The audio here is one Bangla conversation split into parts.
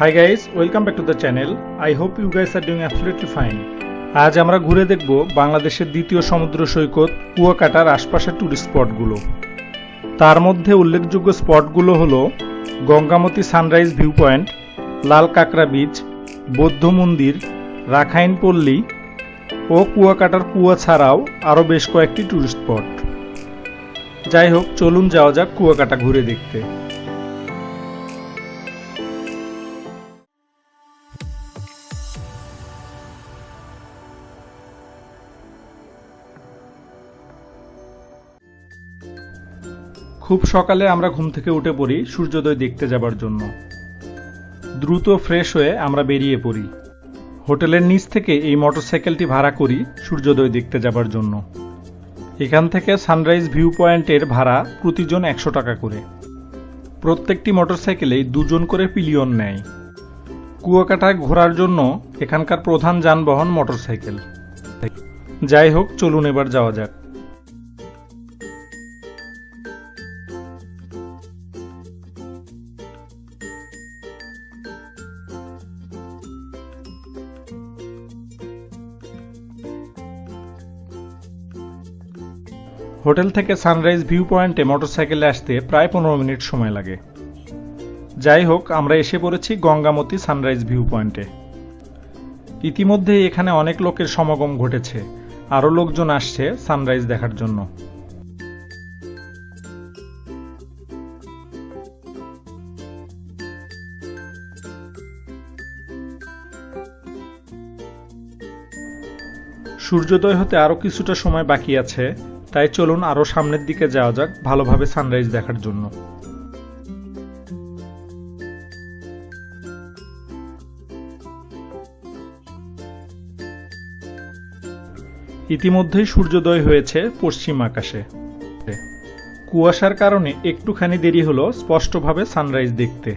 Hi guys welcome back to the channel I hope you guys are doing absolutely fine আজ আমরা ঘুরে দেখব বাংলাদেশের দ্বিতীয় সমুদ্র সৈকত, কুয়াকাটার আশপাশের টুরিস্ট স্পটগুলো তার মধ্যে উল্লেখযোগ্য স্পটগুলো হলো গঙ্গামতি সানরাইজ ভিউ পয়েন্ট লাল কাঁকড়া বিচ বৌদ্ধ মন্দির, রাখাইন পল্লী ও কুয়াকাটার কুয়া ছাড়াও আরও বেশ কয়েকটি টুরিস্ট স্পট যাই হোক, চলুন যাওয়া যাক কুয়াকাটা ঘুরে দেখতে। খুব সকালে আমরা ঘুম থেকে উঠে পড়ি সূর্যোদয় দেখতে যাবার জন্য। দ্রুত ফ্রেশ হয়ে আমরা বেরিয়ে পড়ি। হোটেলের নিচ থেকে এই মোটরসাইকেলটি ভাড়া করি সূর্যোদয় দেখতে যাবার জন্য। এখান থেকে সানরাইজ ভিউ পয়েন্টের ভাড়া প্রতিজন একশো টাকা করে। প্রত্যেকটি মোটরসাইকেলেই দুজন করে পিলিয়ন নেয়। কুয়াকাটায় ঘোরার জন্য এখানকার প্রধান যানবাহন মোটরসাইকেল। যাই হোক, চলুন এবার যাওয়া যাক। হোটেল থেকে সানরাইজ ভিউ পয়েন্টে মোটরসাইকেলে আসতে প্রায় পনেরো মিনিট সময় লাগে। যাই হোক, আমরা এসে পড়েছি গঙ্গামতি সানরাইজ ভিউ পয়েন্টে ইতিমধ্যে এখানে অনেক লোকের সমাগম ঘটেছে। আরও লোকজন আসছে সানরাইজ দেখার জন্য। সূর্যোদয় হতে আরও কিছুটা সময় বাকি আছে। তাই চলুন আরও সামনের দিকে যাওয়া যাক ভালোভাবে সানরাইজ দেখার জন্য। ইতিমধ্যেই সূর্যোদয় হয়েছে পশ্চিম আকাশে। কুয়াশার কারণে একটুখানি দেরি হলো স্পষ্টভাবে সানরাইজ দেখতে।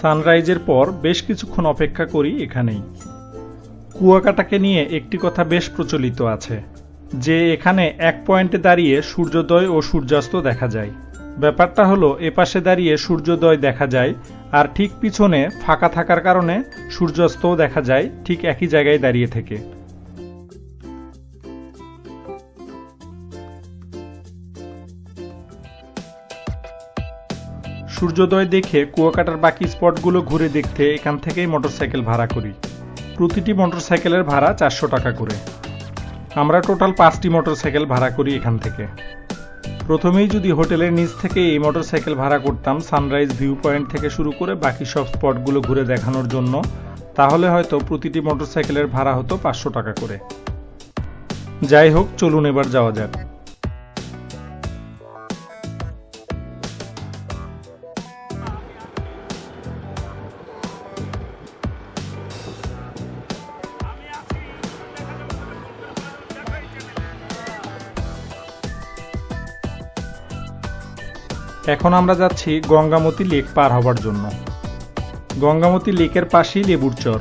সানরাইজের পর বেশ কিছুক্ষণ অপেক্ষা করি এখানেই। কুয়াকাটাকে নিয়ে একটি কথা বেশ প্রচলিত আছে, যে এখানে এক পয়েন্টে দাঁড়িয়ে সূর্যোদয় ও সূর্যাস্ত দেখা যায়। ব্যাপারটা হলো এপাশে দাঁড়িয়ে সূর্যোদয় দেখা যায়, আর ঠিক পিছনে ফাঁকা থাকার কারণে সূর্যাস্তও দেখা যায় ঠিক একই জায়গায় দাঁড়িয়ে থেকে। সূর্যোদয় দেখে কুয়াকাটার বাকি স্পটগুলো ঘুরে দেখতে এখান থেকেই মোটরসাইকেল ভাড়া করি। প্রতিটি মোটরসাইকেলের ভাড়া চারশো টাকা করে। আমরা টোটাল পাঁচটি মোটরসাইকেল ভাড়া করি এখান থেকে। প্রথমেই যদি হোটেলের নিচ থেকে এই মোটরসাইকেল ভাড়া করতাম সানরাইজ ভিউ পয়েন্ট থেকে শুরু করে বাকি সব স্পটগুলো ঘুরে দেখানোর জন্য, তাহলে হয়তো প্রতিটি মোটরসাইকেলের ভাড়া হতো পাঁচশো টাকা করে। যাই হোক, চলুন এবার যাওয়া যাক। এখন আমরা যাচ্ছি গঙ্গামতী লেক পার হবার জন্য। গঙ্গামতী লেকের পাশেই লেবুর চর।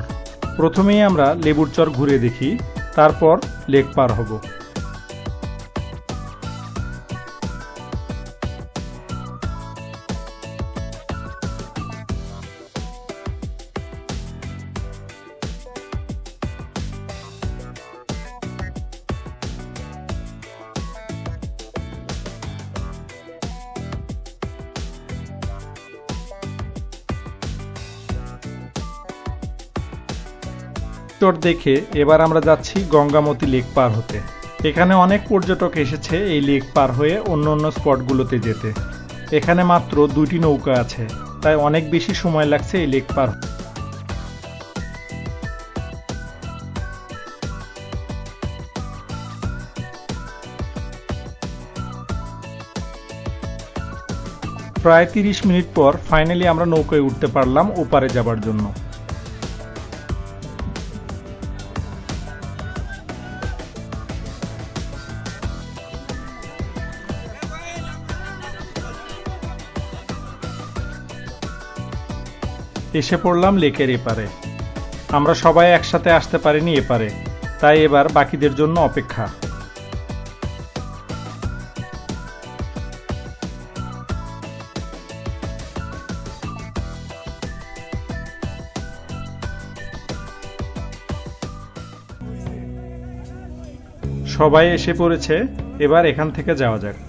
প্রথমেই আমরা লেবুর চর ঘুরে দেখি, তারপর লেক পার হব। চর দেখে এবার আমরা যাচ্ছি গঙ্গামতি লেক পার হতে। এখানে অনেক পর্যটক এসেছে এই লেক পার হয়ে অন্য অন্য স্পটগুলোতে যেতে। এখানে মাত্র দুইটি নৌকা আছে, তাই অনেক বেশি সময় লাগছে এই লেক পার। প্রায় তিরিশ মিনিট পর ফাইনালি আমরা নৌকায় উঠতে পারলাম ওপারে যাবার জন্য। এসে পড়লাম লেকের এপারে। আমরা সবাই একসাথে আসতে পারিনি এপারে, তাই এবার বাকিদের জন্য অপেক্ষা। সবাই এসে পড়েছে, এবার এখান থেকে যাওয়া যাক।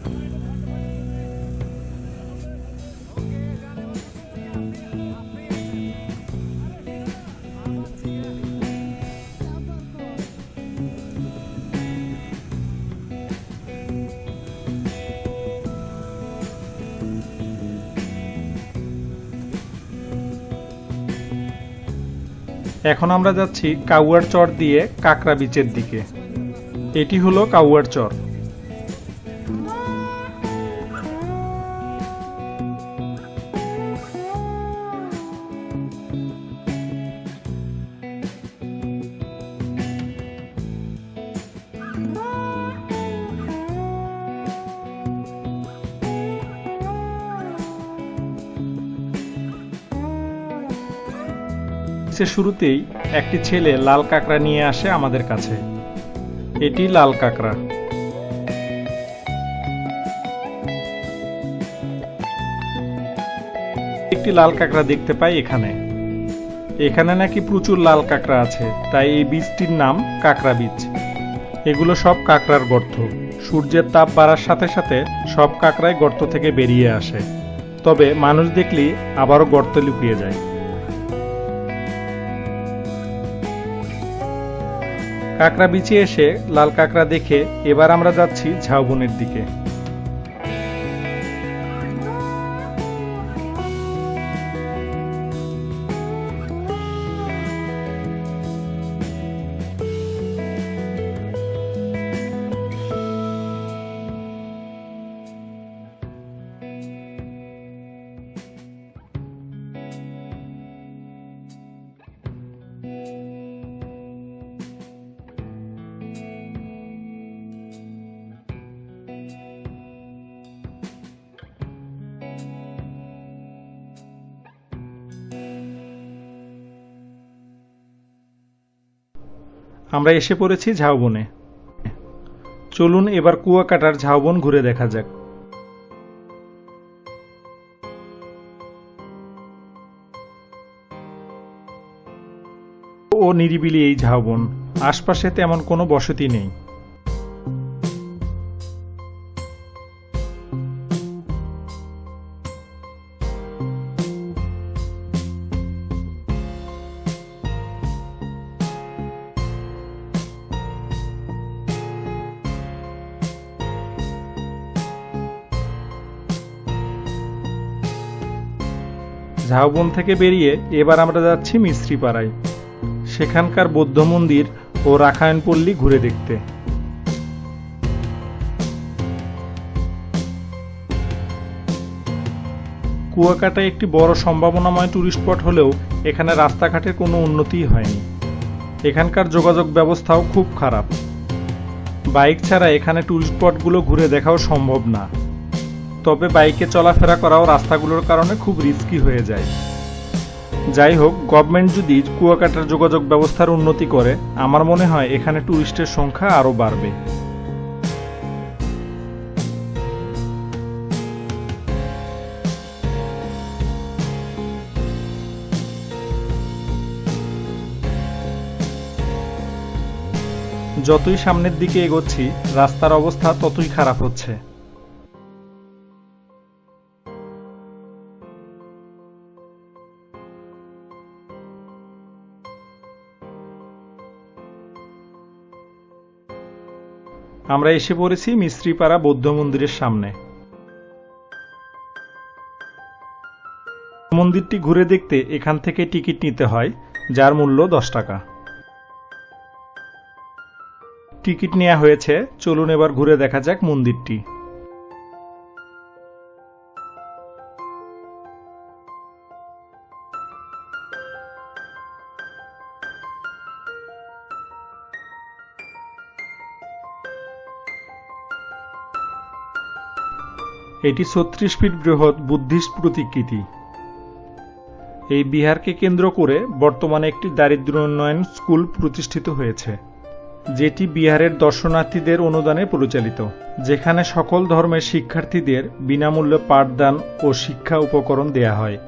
এখন আমরা যাচ্ছি কাউয়ার চর দিয়ে কাকরা বিচের দিকে। এটি হলো কাউয়ার চর। সে শুরুতেই একটি ছেলে লাল কাঁকড়া নিয়ে আসে আমাদের কাছে। এটি লাল কাঁকড়া। একটি লাল কাঁকড়া দেখতে পাই এখানে। এখানে নাকি প্রচুর লাল কাঁকড়া আছে, তাই এই বীজটির নাম কাঁকড়া বীজ। এগুলো সব কাঁকড়ার গর্ত। সূর্যের তাপ বাড়ার সাথে সাথে সব কাঁকড়াই গর্ত থেকে বেরিয়ে আসে। তবে মানুষ দেখলেই আবারও গর্তে লুকিয়ে যায়। কাঁকড়া বিচে এসে লাল কাঁকড়া দেখে এবার আমরা যাচ্ছি ঝাউবনের দিকে। আমরা এসে পড়েছি ঝাউবনে। চলুন এবার কুয়াকাটার ঝাউবন ঘুরে দেখা যাক। ও নিরিবিলি এই ঝাউবন, আশপাশে তেমন কোনো বসতি নেই। ঝাউবন থেকে বেরিয়ে এবার আমরা যাচ্ছি মিস্ত্রিপাড়ায়, সেখানকার বৌদ্ধ মন্দির ও রাখায়নপল্লী ঘুরে দেখতে। কুয়াকাটা একটি বড় সম্ভাবনাময় ট্যুরিস্ট স্পট হলেও এখানে রাস্তাঘাটের কোনো উন্নতিই হয়নি। এখানকার যোগাযোগ ব্যবস্থাও খুব খারাপ। বাইক ছাড়া এখানে ট্যুরিস্ট স্পটগুলো ঘুরে দেখাও সম্ভব না। তবে বাইকে চলাফেরা করাও রাস্তাগুলোর কারণে খুব রিস্কি হয়ে যায়। যাই হোক গভর্নমেন্ট যদি কুয়াকাটার যোগাযোগ ব্যবস্থার উন্নতি করে, আমার মনে হয় এখানে ট্যুরিস্টের সংখ্যা আরও বাড়বে। যতই সামনের দিকে এগোচ্ছি, রাস্তার অবস্থা ততই খারাপ হচ্ছে। আমরা এসে পড়েছি মিস্ত্রিপাড়া বৌদ্ধ মন্দিরের সামনে। মন্দিরটি ঘুরে দেখতে এখান থেকে টিকিট নিতে হয়, যার মূল্য দশ টাকা। টিকিট নেওয়া হয়েছে, চলুন এবার ঘুরে দেখা যাক মন্দিরটি। এটি ছত্রিশ ফিট বৃহৎ বুদ্ধিস্ট প্রতিকৃতি। এই বিহারকে কেন্দ্র করে বর্তমানে একটি দারিদ্র উন্নয়ন স্কুল প্রতিষ্ঠিত হয়েছে, যেটি বিহারের দর্শনার্থীদের অনুদানে পরিচালিত, যেখানে সকল ধর্মের শিক্ষার্থীদের বিনামূল্যে পাঠদান ও শিক্ষা উপকরণ দেয়া হয়।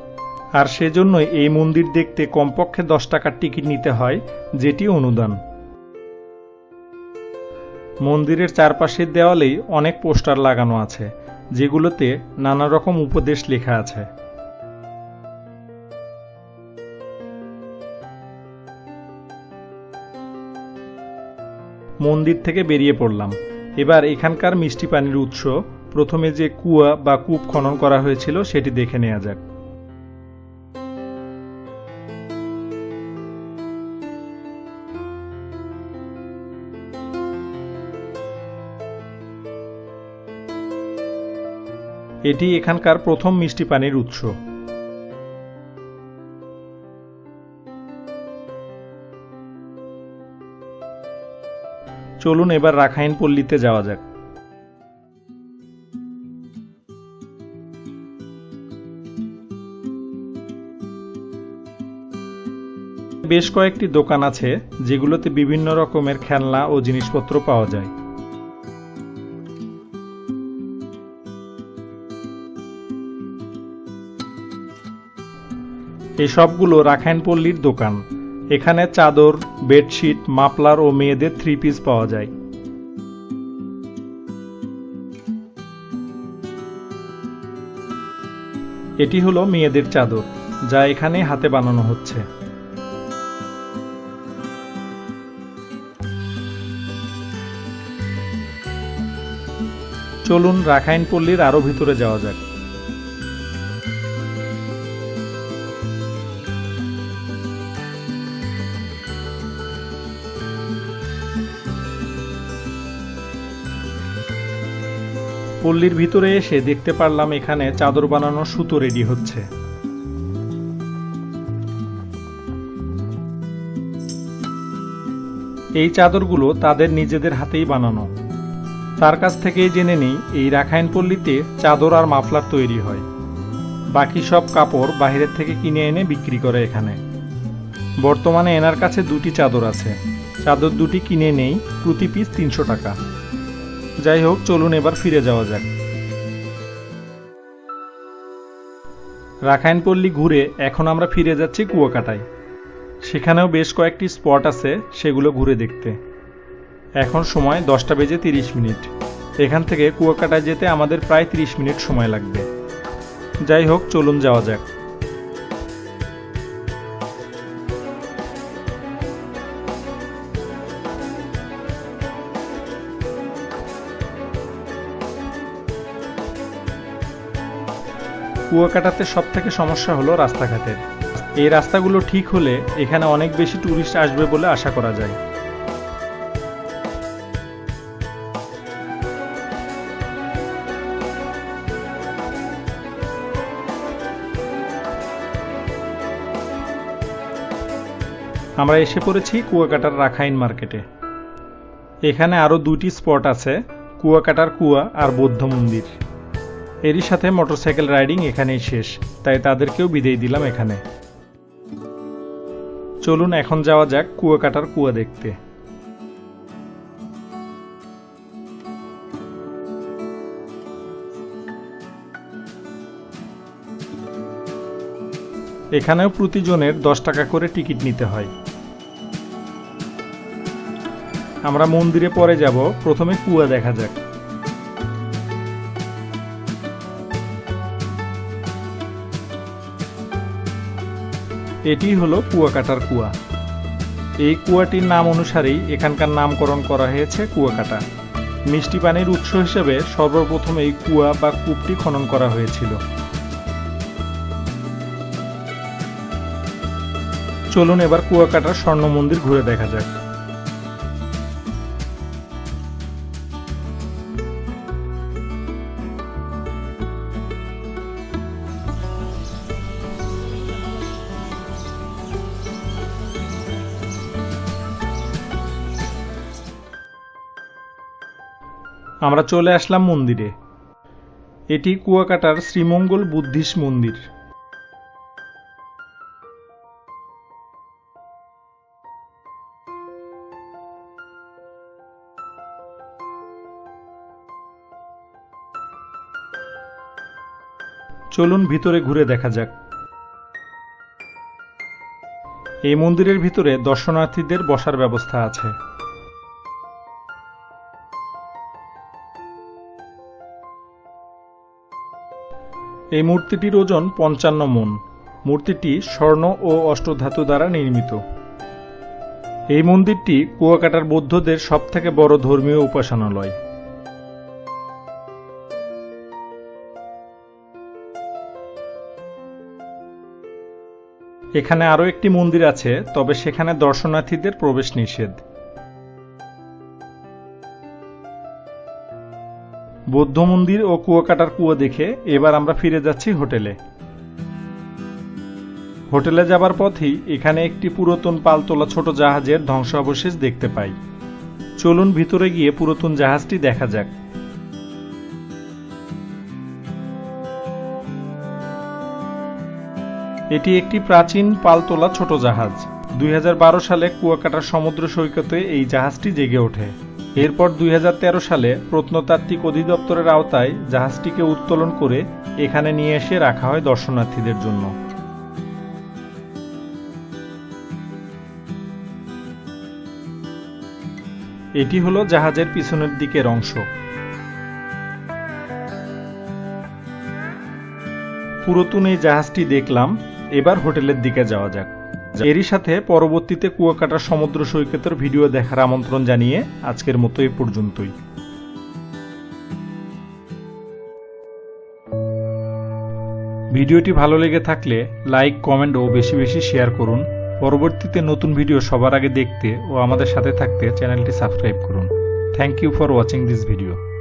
আর সেজন্যই এই মন্দির দেখতে কমপক্ষে দশ টাকার টিকিট নিতে হয়, যেটি অনুদান। মন্দিরের চারপাশের দেওয়ালেই অনেক পোস্টার লাগানো আছে যেগুলোতে নানা রকম উপদেশ লেখা আছে। মন্দির থেকে বেরিয়ে পড়লাম। এবার এখানকার মিষ্টি পানির উৎস প্রথমে যে কুয়া বা কূপ খনন করা হয়েছিল সেটি দেখে নেওয়া যাক। এটি এখানকার প্রথম মিষ্টি পানির উৎস। চলুন এবার রাখাইন পল্লীতে যাওয়া যাক। বেশ কয়েকটি দোকান আছে যেগুলোতে বিভিন্ন রকমের খেলনা ও জিনিসপত্র পাওয়া যায়। এসবগুলো রাখাইন পল্লীর দোকান। এখানে চাদর, বেডশিট, মাফলার ও মেয়েদের থ্রি পিস পাওয়া যায়। এটি হলো মেয়েদের চাদর, যা এখানে হাতে বানানো হচ্ছে। চলুন রাখাইন পল্লীর আরও ভিতরে যাওয়া যাক। পল্লীর ভিতরে এসে দেখতে পারলাম এখানে চাদর বানানোর সুতো রেডি হচ্ছে। এই চাদরগুলো তাদের নিজেদের হাতেই বানানো। তার কাছ থেকেই জেনে নিই, এই রাখাইন পল্লীতে চাদর আর মাফলার তৈরি হয়। বাকি সব কাপড় বাইরের থেকে কিনে এনে বিক্রি করে এখানে। বর্তমানে এনার কাছে দুটি চাদর আছে। চাদর দুটি কিনে নেই, প্রতি পিস তিনশো টাকা। যাই হোক, চলুন এবার ফিরে যাওয়া যাক। রাখাইন পল্লী ঘুরে এখন আমরা ফিরে যাচ্ছি কুয়াকাটায়। সেখানেও বেশ কয়েকটি স্পট আছে সেগুলো ঘুরে দেখতে। এখন সময় দশটা বেজে তিরিশ মিনিট। এখান থেকে কুয়াকাটায় যেতে আমাদের প্রায় তিরিশ মিনিট সময় লাগবে। যাই হোক, চলুন যাওয়া যাক। কুয়াকাটাতে সব থেকে সমস্যা হলো রাস্তাঘাটের। এই রাস্তাগুলো ঠিক হলে এখানে অনেক বেশি ট্যুরিস্ট আসবে বলে আশা করা যায়। আমরা এসে পড়েছি কুয়াকাটার রাখাইন মার্কেটে। এখানে আরও দুটি স্পট আছে, কুয়াকাটার কুয়া আর বৌদ্ধ মন্দির। এরই সাথে মোটরসাইকেল রাইডিং এখানেই শেষ, তাই তাদেরকেও বিদায় দিলাম এখানে। চলুন এখন যাওয়া যাক কুয়াকাটার কুয়া দেখতে। এখানেও প্রতিজনের দশ টাকা করে টিকিট নিতে হয়। আমরা মন্দিরে পরে যাব, প্রথমে কুয়া দেখা যাক। এটি হলো কুয়াকাটার কুয়া। এই কুয়াটির নাম অনুসারেই এখানকার নামকরণ করা হয়েছে কুয়াকাটা। মিষ্টি পানির উৎস হিসেবে সর্বপ্রথম এই কুয়া বা কূপটি খনন করা হয়েছিল। চলুন এবার কুয়াকাটার স্বর্ণ মন্দির ঘুরে দেখা যাক। আমরা চলে আসলাম মন্দিরে। এটি কুয়াকাটার শ্রীমঙ্গল বুদ্ধিস্ট মন্দির। চলুন ভিতরে ঘুরে দেখা যাক। এই মন্দিরের ভিতরে দর্শনার্থীদের বসার ব্যবস্থা আছে। এই মূর্তিটির ওজন পঞ্চান্ন মন। মূর্তিটি স্বর্ণ ও অষ্টধাতু দ্বারা নির্মিত। এই মন্দিরটি কুয়াকাটার বৌদ্ধদের সবথেকে বড় ধর্মীয় উপাসনালয়। এখানে আরও একটি মন্দির আছে, তবে সেখানে দর্শনার্থীদের প্রবেশ নিষেধ। বৌদ্ধ মন্দির ও কুয়াকাটার কুয়ো দেখে এবার আমরা ফিরে যাচ্ছি হোটেলে। হোটেলে যাবার পথেই এখানে একটি পুরাতন পালতোলা ছোট জাহাজের ধ্বংসাবশেষ দেখতে পাই। চলুন ভিতরে গিয়ে পুরাতন জাহাজটি দেখা যাক। এটি একটি প্রাচীন পালতোলা ছোট জাহাজ। দুই হাজার বারো সালে কুয়াকাটার সমুদ্র সৈকতে এই জাহাজটি জেগে ওঠে। এরপর দুই হাজার তেরো সালে প্রত্নতাত্ত্বিক অধিদপ্তরের আওতায় জাহাজটিকে উত্তোলন করে এখানে নিয়ে এসে রাখা হয় দর্শনার্থীদের জন্য। এটি হলো জাহাজের পিছনের দিকের অংশ। পুরাতন এই জাহাজটি দেখলাম, এবার হোটেলের দিকে যাওয়া যাক। এরই সাথে পরবর্তীতে কুয়াকাটার সমুদ্র সৈকতের ভিডিও দেখার আমন্ত্রণ জানিয়ে আজকের মতো এ পর্যন্তই। ভিডিওটি ভালো লেগে থাকলে লাইক, কমেন্ট ও বেশি বেশি শেয়ার করুন। পরবর্তীতে নতুন ভিডিও সবার আগে দেখতে ও আমাদের সাথে থাকতে চ্যানেলটি সাবস্ক্রাইব করুন। Thank you for watching this video